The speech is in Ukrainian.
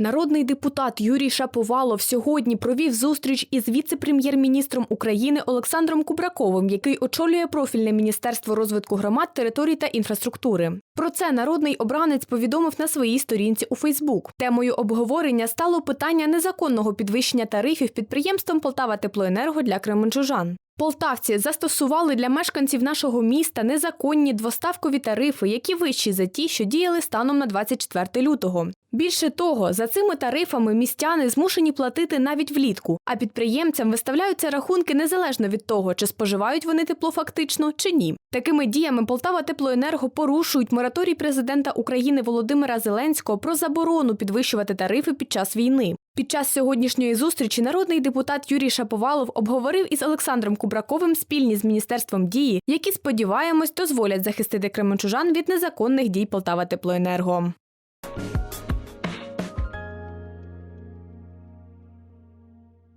Народний депутат Юрій Шаповалов сьогодні провів зустріч із віце-прем'єр-міністром України Олександром Кубраковим, який очолює профільне міністерство розвитку громад, територій та інфраструктури. Про це народний обранець повідомив на своїй сторінці у Фейсбук. Темою обговорення стало питання незаконного підвищення тарифів підприємством Полтава Теплоенерго для кременчужан. Полтавці застосували для мешканців нашого міста незаконні двоставкові тарифи, які вищі за ті, що діяли станом на 24 лютого. Більше того, за цими тарифами містяни змушені платити навіть влітку, а підприємцям виставляються рахунки незалежно від того, чи споживають вони тепло фактично чи ні. Такими діями Полтава Теплоенерго порушують мораторій президента України Володимира Зеленського про заборону підвищувати тарифи під час війни. Під час сьогоднішньої зустрічі народний депутат Юрій Шаповалов обговорив із Олександром Кубраковим спільні з міністерством дії, які сподіваємось дозволять захистити кременчужан від незаконних дій Полтава Теплоенерго.